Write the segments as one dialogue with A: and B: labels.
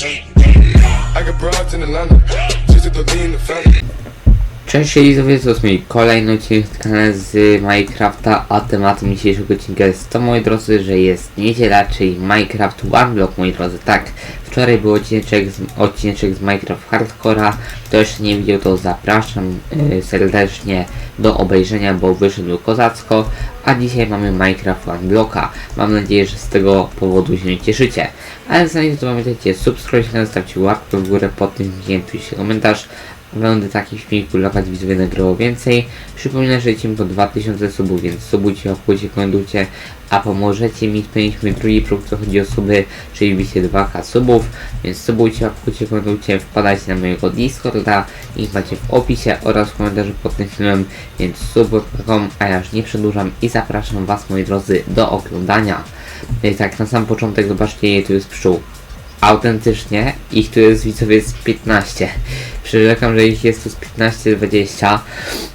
A: I got broads in Atlanta, just to in the family.
B: Cześć widzowie, to jest mój kolejny odcinek z Minecrafta, a tematem dzisiejszego odcinka jest to, moi drodzy, że jest niedziela, czyli Minecraft One Block, moi drodzy, tak. Wczoraj był odcineczek z, odcineczek z Minecraft Hardcora, kto jeszcze nie widział, to zapraszam y, serdecznie do obejrzenia, bo wyszedł kozacko, a dzisiaj mamy Minecraft One Blocka. Mam nadzieję, że z tego powodu się cieszycie. Ale zanim to pamiętajcie, subskrybujcie kanał, stawcie łapkę w górę pod tym filmiem, piszcie komentarz, Będę takich dla Was widzowie nagrywał więcej. Przypominam, że lecimy po 2000 subów, więc subujcie, łapkujcie, komentujcie, a pomożecie mi spełnić mój drugi próg, co chodzi o suby, czyli bicie 2k subów, więc subujcie, łapkujcie, komentujcie, wpadajcie na mojego Discorda, link macie w opisie oraz w komentarzu pod tym filmem, więc subuj.com, a ja już nie przedłużam i zapraszam Was, moi drodzy, do oglądania. I tak, na sam początek zobaczcie, tu jest pszczół autentycznie ich tu jest widzowie z 15. Przyrzekam, że ich jest tu z 15-20.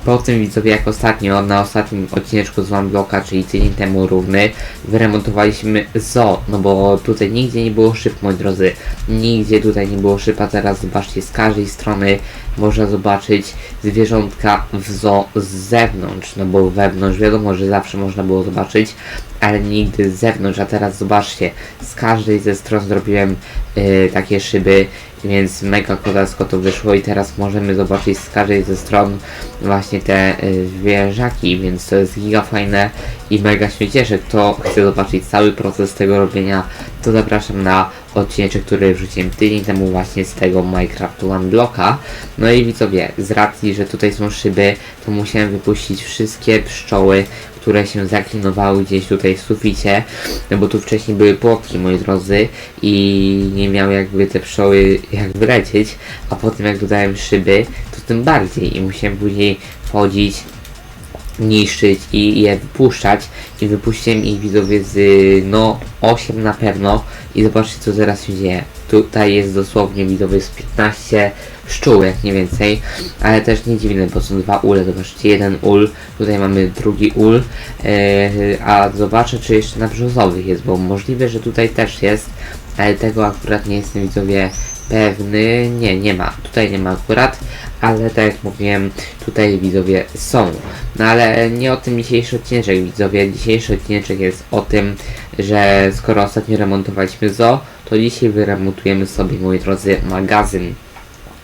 B: Po tym widzowie jak ostatnio, na ostatnim odcineczku z One czyli tydzień temu równy, wyremontowaliśmy zoo, no bo tutaj nigdzie nie było szyb, moi drodzy. Nigdzie tutaj nie było szyb, a teraz zobaczcie, z każdej strony można zobaczyć zwierzątka w zoo z zewnątrz, no bo wewnątrz wiadomo, że zawsze można było zobaczyć, ale nigdy z zewnątrz, a teraz zobaczcie, z każdej ze stron zrobiłem y, takie szyby, więc mega kozacko to wyszło i teraz możemy zobaczyć z każdej ze stron właśnie te y, zwierzaki, więc to jest giga fajne i mega się cieszę. Kto chce zobaczyć cały proces tego robienia, to zapraszam na odcinek, który wrzuciłem tydzień temu właśnie z tego Minecraft One Blocka. No i widzowie, z racji, że tutaj są szyby, to musiałem wypuścić wszystkie pszczoły, które się zaklinowały gdzieś tutaj w suficie, no bo tu wcześniej były płotki, moi drodzy, i nie miały jakby te pszczoły jak wylecieć, a potem jak dodałem szyby, to tym bardziej i musiałem później wchodzić, niszczyć i je wypuszczać. I wypuściłem ich widzowie z no 8 na pewno. I zobaczcie co teraz się dzieje. Tutaj jest dosłownie widzowie z 15 pszczół jak nie więcej, ale też nie dziwne, bo są dwa ule, zobaczcie jeden ul, tutaj mamy drugi ul, yy, a zobaczę czy jeszcze na brzozowych jest, bo możliwe, że tutaj też jest, ale tego akurat nie jestem widzowie pewny, nie, nie ma, tutaj nie ma akurat, ale tak jak mówiłem, tutaj widzowie są. No ale nie o tym dzisiejszy odcinek widzowie, dzisiejszy odcinek jest o tym, że skoro ostatnio remontowaliśmy zoo, to dzisiaj wyremontujemy sobie, moi drodzy, magazyn.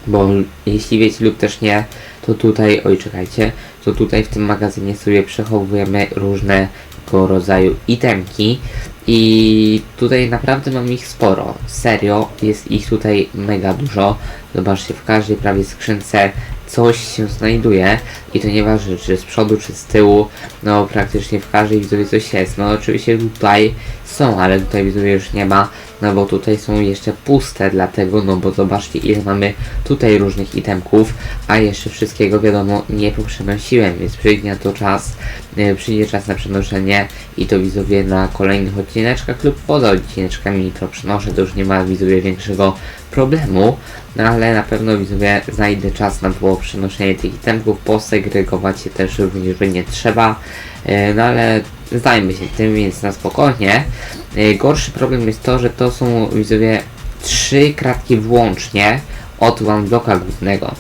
B: Bo jeśli wiecie lub też nie, to tutaj, oj czekajcie, to tutaj w tym magazynie sobie przechowujemy różnego rodzaju itemki i tutaj naprawdę mam ich sporo. Serio, jest ich tutaj mega dużo. Zobaczcie, w każdej prawie skrzynce coś się znajduje i to nieważne czy z przodu czy z tyłu, no praktycznie w każdej widzowie coś jest. No oczywiście tutaj są, ale tutaj widzowie już nie ma, no bo tutaj są jeszcze puste, dlatego, no bo zobaczcie ile mamy tutaj różnych itemków, a jeszcze wszystkiego wiadomo nie poprzenosiłem, więc przyjdzie to czas, e, przyjdzie czas na przenoszenie i to widzowie na kolejnych odcineczkach lub poza odcineczkami to przenoszę, to już nie ma widzowie większego problemu, no ale na pewno widzowie znajdę czas na było przenoszenie tych itemków, posegregować je też również będzie trzeba, e, no ale zajmę się tym, więc na spokojnie. E, Gorszy problem jest to, że to są widzowie trzy kratki włącznie od bloka głównego.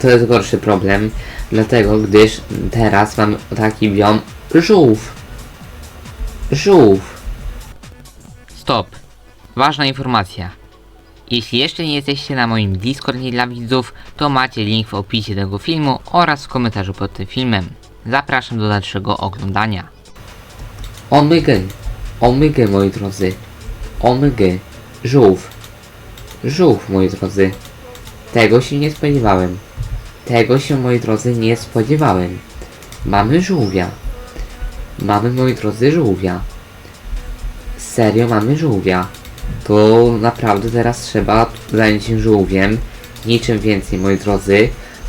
B: To jest gorszy problem, dlatego gdyż teraz mam taki biom żółw. Żółw. Stop. Ważna informacja. Jeśli jeszcze nie jesteście na moim Discordzie dla widzów, to macie link w opisie tego filmu oraz w komentarzu pod tym filmem. Zapraszam do dalszego oglądania. Omygę, omygę moi drodzy, omygę, żółw, żółw moi drodzy. Tego się nie spodziewałem. Tego się moi drodzy nie spodziewałem. Mamy żółwia. Mamy moi drodzy żółwia. Serio mamy żółwia. To naprawdę teraz trzeba zająć się żółwiem. Niczym więcej moi drodzy.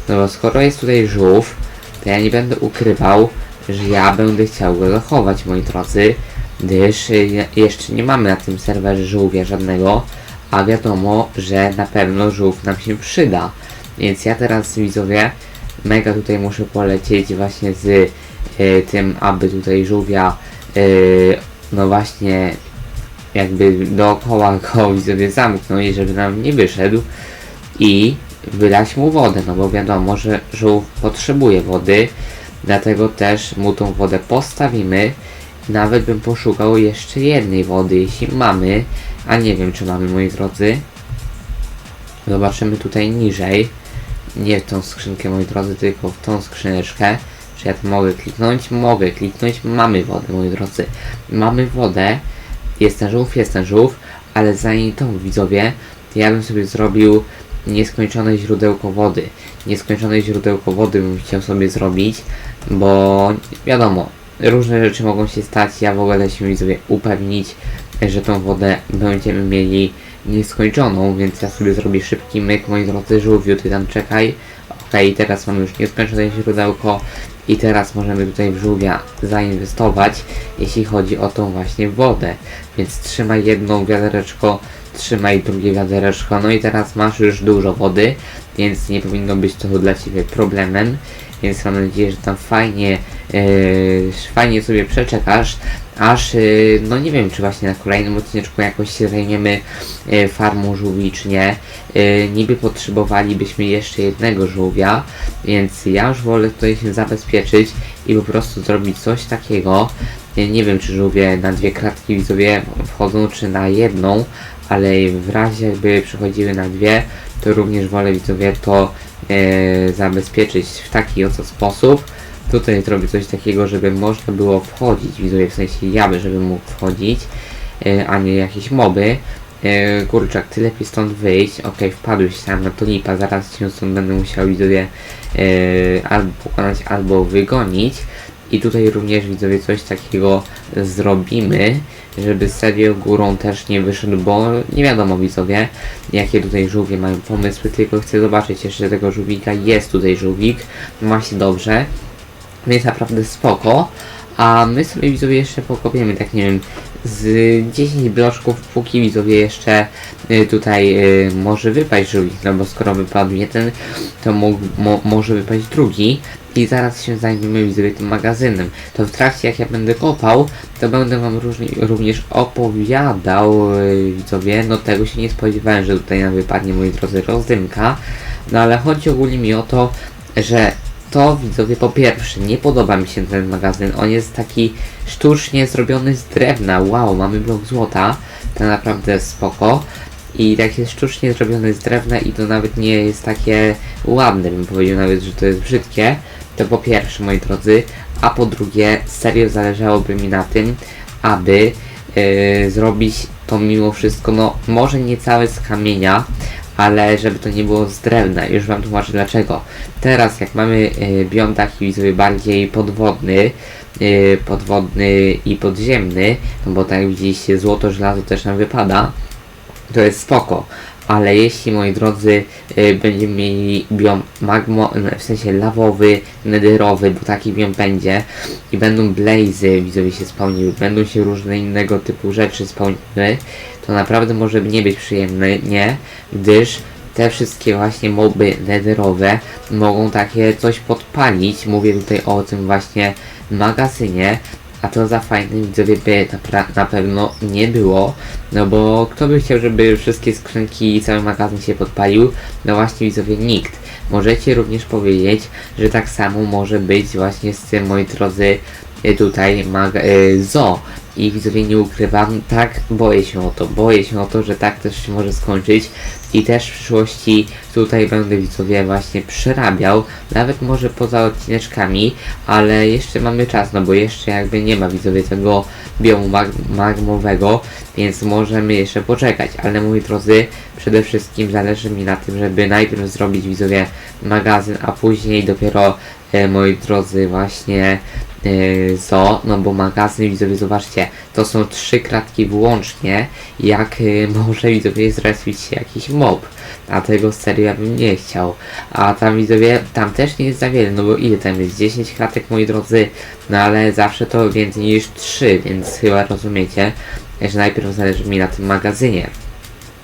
B: No bo skoro jest tutaj żółw, to ja nie będę ukrywał, że ja będę chciał go zachować moi drodzy. Gdyż jeszcze nie mamy na tym serwerze żółwia żadnego. A wiadomo, że na pewno żółw nam się przyda. Więc ja teraz widzowie mega tutaj muszę polecieć właśnie z y, tym, aby tutaj żółwia y, no właśnie jakby dookoła go widzowie zamknąć, żeby nam nie wyszedł i wylać mu wodę, no bo wiadomo, że żółw potrzebuje wody, dlatego też mu tą wodę postawimy. Nawet bym poszukał jeszcze jednej wody, jeśli mamy, a nie wiem czy mamy moi drodzy. Zobaczymy tutaj niżej, nie w tą skrzynkę moi drodzy, tylko w tą skrzyneczkę. Czy ja tu mogę kliknąć? Mogę kliknąć, mamy wodę moi drodzy. Mamy wodę, jest ten żółw, jest ten żółw, ale zanim to widzowie, to ja bym sobie zrobił nieskończone źródełko wody. Nieskończone źródełko wody bym chciał sobie zrobić, bo wiadomo, różne rzeczy mogą się stać. Ja w ogóle się widzowie upewnić, że tą wodę będziemy mieli nieskończoną, więc ja sobie zrobię szybki myk, moi drodzy, żółwiu, ty tam czekaj. Okej, teraz mamy już nieskończone źródełko i teraz możemy tutaj w żółwia zainwestować, jeśli chodzi o tą właśnie wodę. Więc trzymaj jedną wiadereczko, trzymaj drugie wiadereczko, no i teraz masz już dużo wody, więc nie powinno być to dla Ciebie problemem. Więc mam nadzieję, że tam fajnie, yy, fajnie sobie przeczekasz, aż, yy, no nie wiem, czy właśnie na kolejnym odcineczku jakoś się zajmiemy yy, farmą żółwi, czy nie. Yy, niby potrzebowalibyśmy jeszcze jednego żółwia, więc ja już wolę tutaj się zabezpieczyć i po prostu zrobić coś takiego. Nie wiem, czy żółwie na dwie kratki widzowie wchodzą, czy na jedną, ale w razie jakby przychodziły na dwie, to również wolę widzowie to e, zabezpieczyć w taki oto sposób. Tutaj zrobię coś takiego, żeby można było wchodzić, widzowie, w sensie ja by, żeby mógł wchodzić, e, a nie jakieś moby. E, kurczak, ty lepiej stąd wyjść. Okej, wpadłeś tam na to lipa, zaraz cię stąd będę musiał widzowie e, albo pokonać, albo wygonić. I tutaj również widzowie coś takiego zrobimy, żeby serio górą też nie wyszedł, bo nie wiadomo widzowie, jakie tutaj żółwie mają pomysły, tylko chcę zobaczyć jeszcze tego żółwika, jest tutaj żółwik, ma się dobrze, więc naprawdę spoko, a my sobie widzowie jeszcze pokopiemy, tak nie wiem, z 10 bloczków, póki widzowie jeszcze y, tutaj y, może wypaść żółwik, no bo skoro wypadł jeden, to mógł, mo, może wypaść drugi i zaraz się zajmiemy widzowie tym magazynem. To w trakcie jak ja będę kopał, to będę wam różni, również opowiadał y, widzowie, no tego się nie spodziewałem, że tutaj nam wypadnie moi drodzy rozdymka, no ale chodzi ogólnie mi o to, że to widzowie po pierwsze nie podoba mi się ten magazyn, on jest taki sztucznie zrobiony z drewna, wow, mamy blok złota, to naprawdę spoko. I tak jest sztucznie zrobione z drewna i to nawet nie jest takie ładne, bym powiedział nawet, że to jest brzydkie. To po pierwsze, moi drodzy, a po drugie, serio zależałoby mi na tym, aby yy, zrobić to mimo wszystko, no może nie całe z kamienia, ale żeby to nie było z drewna. Już wam tłumaczę dlaczego. Teraz jak mamy yy, biom taki widzowie bardziej podwodny, yy, podwodny i podziemny, no bo tak jak widzieliście złoto, żelazo też nam wypada, to jest spoko. Ale jeśli moi drodzy y, będziemy mieli biom magmo, n- w sensie lawowy, nederowy, bo taki biom będzie i będą blazy widzowie się spełniły, będą się różne innego typu rzeczy spełniły, to naprawdę może nie być przyjemne, nie, gdyż te wszystkie właśnie moby nederowe mogą takie coś podpalić, mówię tutaj o tym właśnie magazynie, a to za fajnym widzowie by napra- na pewno nie było, no bo kto by chciał, żeby wszystkie skrzynki i cały magazyn się podpalił? No właśnie widzowie nikt. Możecie również powiedzieć, że tak samo może być właśnie z tym, moi drodzy, tutaj mag- y, zo. I widzowie nie ukrywam, tak boję się o to, boję się o to, że tak też się może skończyć. I też w przyszłości tutaj będę widzowie właśnie przerabiał, nawet może poza odcineczkami, ale jeszcze mamy czas, no bo jeszcze jakby nie ma widzowie tego biomu mag- magmowego, więc możemy jeszcze poczekać, ale moi drodzy, przede wszystkim zależy mi na tym, żeby najpierw zrobić widzowie magazyn, a później dopiero e, moi drodzy właśnie zo, no bo magazyn widzowie zobaczcie, to są trzy kratki wyłącznie, jak e, może widzowie zrespić się jakiś mob, a tego serio ja bym nie chciał, a tam widzowie, tam też nie jest za wiele, no bo ile tam jest, 10 kratek moi drodzy, no ale zawsze to więcej niż 3, więc chyba rozumiecie, że najpierw zależy mi na tym magazynie.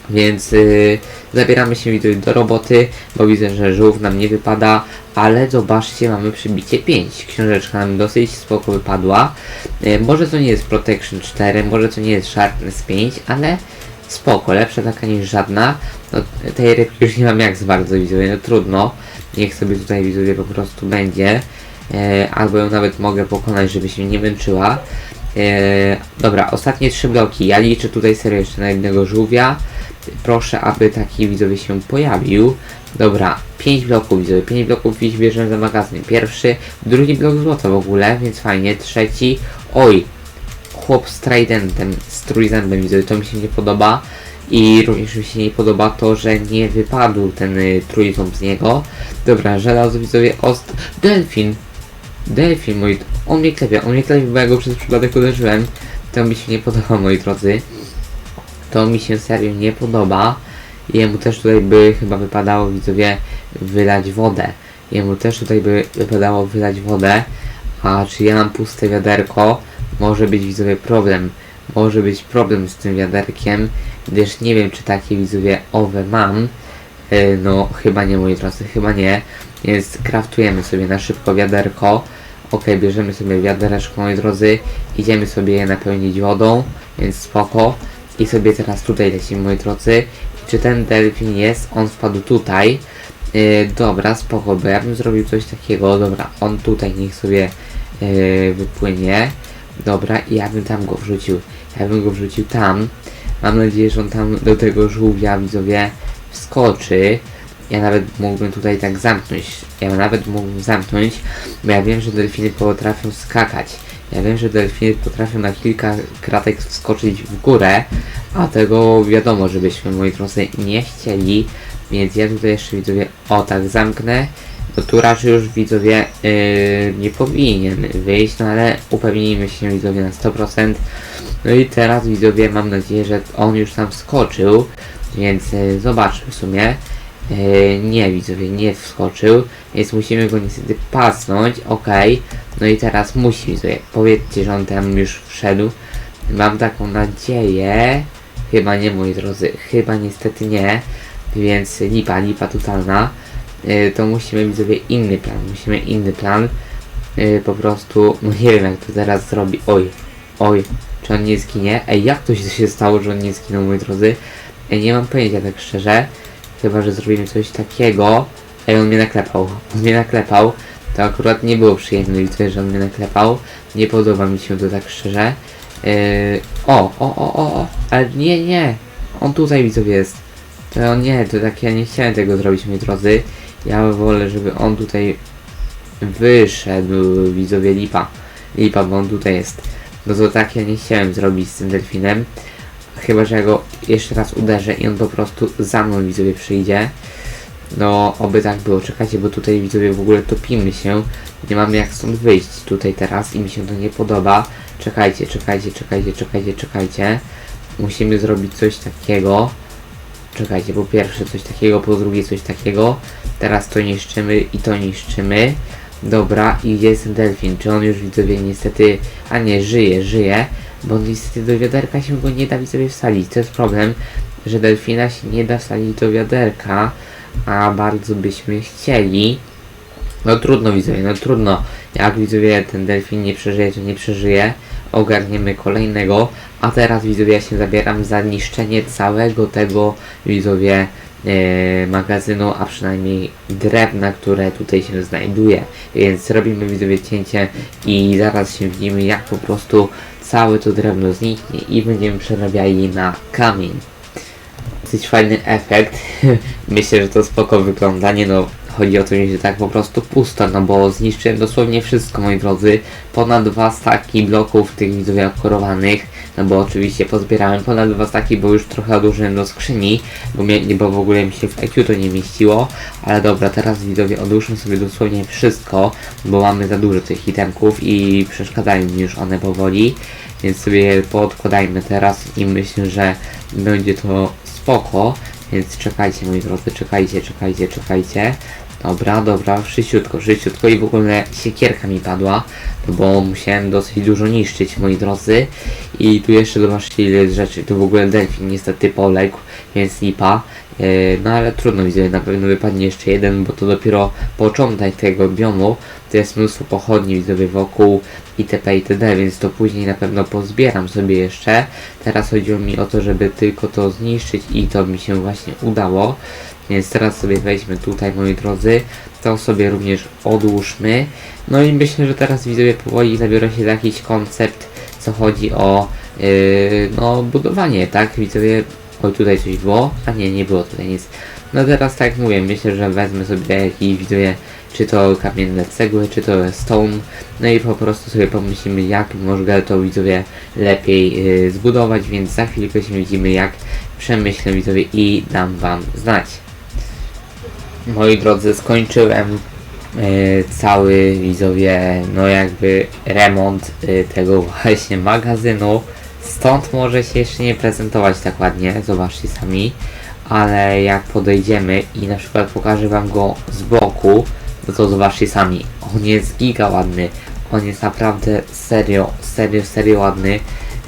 B: Więc yy, zabieramy się do roboty, bo widzę, że żółw nam nie wypada, ale zobaczcie, mamy przybicie 5. Książeczka nam dosyć spoko wypadła. Yy, może to nie jest Protection 4, może to nie jest Sharpness 5, ale spoko, lepsza taka niż żadna. No, tej rybki już nie mam jak z bardzo widzowie, no trudno. Niech sobie tutaj widzowie po prostu będzie. E, albo ją nawet mogę pokonać, żeby się nie męczyła. E, dobra, ostatnie trzy bloki. Ja liczę tutaj serio jeszcze na jednego żółwia. Proszę, aby taki widzowie się pojawił. Dobra, 5 bloków widzowie, 5 bloków dziś bierzemy za magazyn. Pierwszy, drugi blok złota w ogóle, więc fajnie. Trzeci, oj, chłop z tridentem, z trójzębem widzowie, to mi się nie podoba. I również mi się nie podoba to, że nie wypadł ten y, trójząb z niego. Dobra, żelazo widzowie, ost... Delfin! Delfin, moi... On mnie klepie, on mnie klepie, bo ja go przez przypadek uderzyłem. To mi się nie podoba, moi drodzy. To mi się serio nie podoba. Jemu też tutaj by chyba wypadało, widzowie, wylać wodę. Jemu też tutaj by wypadało wylać wodę. A czy ja mam puste wiaderko? Może być, widzowie, problem. Może być problem z tym wiaderkiem, gdyż nie wiem, czy takie, widzowie, owe mam. E, No, chyba nie, moi drodzy, chyba nie. Więc kraftujemy sobie na szybko wiaderko. Ok, bierzemy sobie wiadereczko, moi drodzy. Idziemy sobie je napełnić wodą, więc spoko. I sobie teraz tutaj lecimy, moi drodzy. Czy ten delfin jest? On wpadł tutaj. Yy, dobra, spoko, bo ja bym zrobił coś takiego. Dobra, on tutaj niech sobie yy, wypłynie. Dobra, i ja bym tam go wrzucił. Ja bym go wrzucił tam. Mam nadzieję, że on tam do tego żółwia, widzowie, wskoczy. Ja nawet mógłbym tutaj tak zamknąć. Ja nawet mógłbym zamknąć, bo ja wiem, że delfiny potrafią skakać. Ja wiem, że delfiny potrafią na kilka kratek wskoczyć w górę, a tego wiadomo, żebyśmy, moi drodzy, nie chcieli. Więc ja tutaj jeszcze widzowie, o tak zamknę. Bo tu raczej już widzowie yy, nie powinien wyjść, no ale upewnijmy się widzowie na 100%. No i teraz widzowie, mam nadzieję, że on już tam wskoczył, więc yy, zobaczmy w sumie. Yy, nie widzowie, nie wskoczył, więc musimy go niestety pasnąć, ok. No i teraz musi widzowie, powiedzcie, że on tam już wszedł. Mam taką nadzieję, chyba nie moi drodzy, chyba niestety nie, więc lipa, lipa totalna. Yy, to musimy widzowie inny plan, musimy inny plan. Yy, po prostu, no nie wiem jak to teraz zrobi, oj, oj, czy on nie zginie? Ej, jak to się stało, że on nie zginął, moi drodzy? Nie mam pojęcia tak szczerze. Chyba, że zrobimy coś takiego. Ej, on mnie naklepał. On mnie naklepał. To akurat nie było przyjemne, widzę, że on mnie naklepał. Nie podoba mi się to tak szczerze. Yy, o, o, o, o, o, ale nie, nie. On tutaj widzowie jest. To nie, to tak ja nie chciałem tego zrobić, moi drodzy. Ja wolę, żeby on tutaj wyszedł, widzowie lipa. Lipa, bo on tutaj jest. No to tak ja nie chciałem zrobić z tym delfinem. Chyba, że ja go jeszcze raz uderzę i on po prostu za mną widzowie przyjdzie. No, oby tak było. Czekajcie, bo tutaj widzowie w ogóle topimy się. Nie mamy jak stąd wyjść tutaj teraz i mi się to nie podoba. Czekajcie, czekajcie, czekajcie, czekajcie, czekajcie. Musimy zrobić coś takiego. Czekajcie, po pierwsze coś takiego, po drugie coś takiego. Teraz to niszczymy i to niszczymy. Dobra, i gdzie jest ten delfin? Czy on już widzowie niestety... A nie, żyje, żyje. Bo niestety do wiaderka się go nie da widzowie wsadzić. To jest problem, że delfina się nie da wsadzić do wiaderka. A bardzo byśmy chcieli. No trudno widzowie, no trudno. Jak widzowie ten delfin nie przeżyje, to nie przeżyje. Ogarniemy kolejnego. A teraz widzowie ja się zabieram za niszczenie całego tego widzowie e, magazynu, a przynajmniej drewna, które tutaj się znajduje. Więc robimy widzowie cięcie i zaraz się widzimy jak po prostu całe to drewno zniknie i będziemy przerabiali na kamień dosyć fajny efekt. Myślę, że to spoko wygląda. Nie no, chodzi o to, że tak po prostu pusto, no bo zniszczyłem dosłownie wszystko, moi drodzy. Ponad dwa staki bloków tych widzowie okorowanych. No bo oczywiście pozbierałem ponad dwa staki, bo już trochę odłożyłem do skrzyni, bo, mnie, bo w ogóle mi się w EQ to nie mieściło. Ale dobra, teraz widzowie odłóżmy sobie dosłownie wszystko, bo mamy za dużo tych itemków i przeszkadzają mi już one powoli. Więc sobie je poodkładajmy teraz i myślę, że będzie to spoko, więc czekajcie moi drodzy, czekajcie, czekajcie, czekajcie. Dobra, dobra, szyściutko, szyściutko i w ogóle siekierka mi padła, no bo musiałem dosyć dużo niszczyć, moi drodzy. I tu jeszcze jest rzeczy, tu w ogóle delfin niestety poległ, więc lipa. Yy, No ale trudno widzę, na pewno wypadnie jeszcze jeden, bo to dopiero początek tego biomu. To jest mnóstwo pochodni widzowie wokół itp. itd. Więc to później na pewno pozbieram sobie jeszcze. Teraz chodziło mi o to, żeby tylko to zniszczyć i to mi się właśnie udało. Więc teraz sobie weźmy tutaj moi drodzy. To sobie również odłóżmy. No i myślę, że teraz widzowie powoli zabiorę się jakiś koncept, co chodzi o yy, no budowanie, tak? Widzowie Oj, tutaj coś było? A nie, nie było tutaj nic. No teraz tak mówię, myślę, że wezmę sobie jakiś, widzę, czy to kamienne cegły, czy to stone, no i po prostu sobie pomyślimy, jak może to widzowie lepiej yy, zbudować, więc za chwilkę się widzimy, jak przemyślę widzowie i dam wam znać. Moi drodzy, skończyłem yy, cały widzowie, no jakby remont yy, tego właśnie magazynu. Stąd może się jeszcze nie prezentować tak ładnie, zobaczcie sami, ale jak podejdziemy i na przykład pokażę wam go z boku, no to zobaczcie sami, on jest giga ładny, on jest naprawdę serio, serio, serio ładny,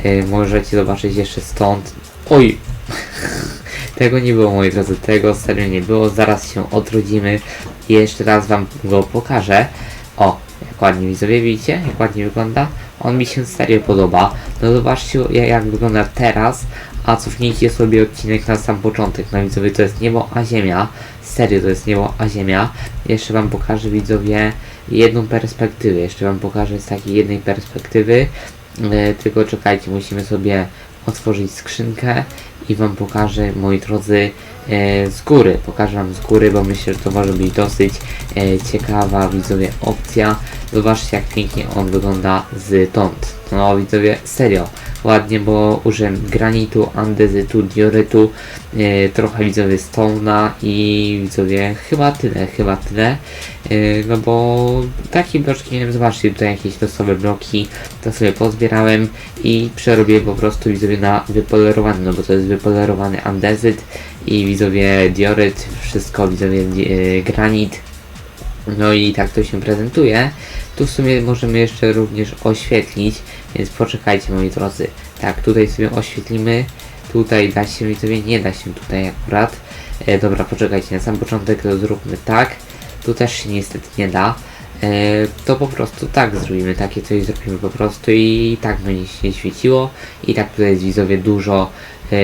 B: yy, możecie zobaczyć jeszcze stąd, oj, tego nie było moi drodzy, tego serio nie było, zaraz się odrodzimy i jeszcze raz wam go pokażę, o, jak ładnie widzowie widzicie, jak ładnie wygląda, on mi się serio podoba. No zobaczcie jak, wygląda teraz, a cofnijcie sobie odcinek na sam początek. No widzowie to jest niebo a ziemia. Serio to jest niebo a ziemia. Jeszcze wam pokażę widzowie jedną perspektywę. Jeszcze wam pokażę z takiej jednej perspektywy. E, tylko czekajcie, musimy sobie otworzyć skrzynkę i wam pokażę moi drodzy e, z góry. Pokażę wam z góry, bo myślę, że to może być dosyć e, ciekawa widzowie opcja. Zobaczcie jak pięknie on wygląda z tąd. No widzowie, serio, ładnie, bo użyłem granitu, andezytu, diorytu, e, trochę widzowie stona i widzowie chyba tyle, chyba tyle. E, no bo takie bloczki, nie wiem, zobaczcie tutaj jakieś losowe bloki, to sobie pozbierałem i przerobię po prostu widzowie na wypolerowany, no bo to jest wypolerowany andezyt i widzowie dioryt, wszystko widzowie e, granit. No i tak to się prezentuje. Tu w sumie możemy jeszcze również oświetlić, więc poczekajcie moi drodzy. Tak, tutaj sobie oświetlimy. Tutaj da się, widzowie, nie da się tutaj akurat. E, dobra, poczekajcie, na sam początek to zróbmy tak. Tu też się niestety nie da. E, to po prostu tak zrobimy, takie coś zrobimy po prostu i tak będzie się świeciło. I tak tutaj jest widzowie dużo e,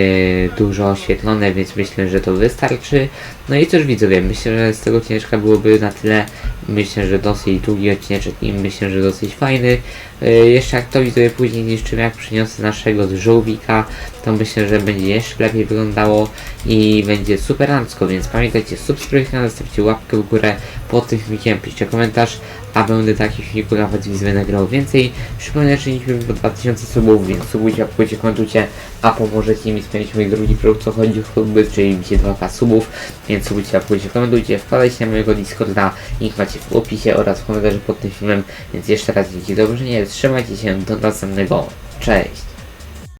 B: dużo oświetlone, więc myślę, że to wystarczy. No i cóż widzowie, myślę, że z tego ciężka byłoby na tyle. Myślę, że dosyć długi odcinek i myślę, że dosyć fajny. E, jeszcze jak to widzowie później niszczymy, jak przyniosę naszego żółwika, to myślę, że będzie jeszcze lepiej wyglądało i będzie superancko, więc pamiętajcie, subskrybujcie kanał, zostawcie łapkę w górę pod tym filmikiem, piszcie komentarz, a będę takich filmików nawet widzowie nagrał więcej. Przypomnę, że liczymy do 2000 subów, więc subujcie, łapkujcie, komentujcie, a pomożecie mi spełnić mój drugi produkt, co chodzi o chluby, czyli bicie 2k subów, więc subujcie, łapkujcie, komentujcie, wpadajcie na mojego Discorda, link macie w opisie oraz w komentarzu pod tym filmem, więc jeszcze raz dzięki, dobrze, nie, trzymajcie się, do następnego, cześć!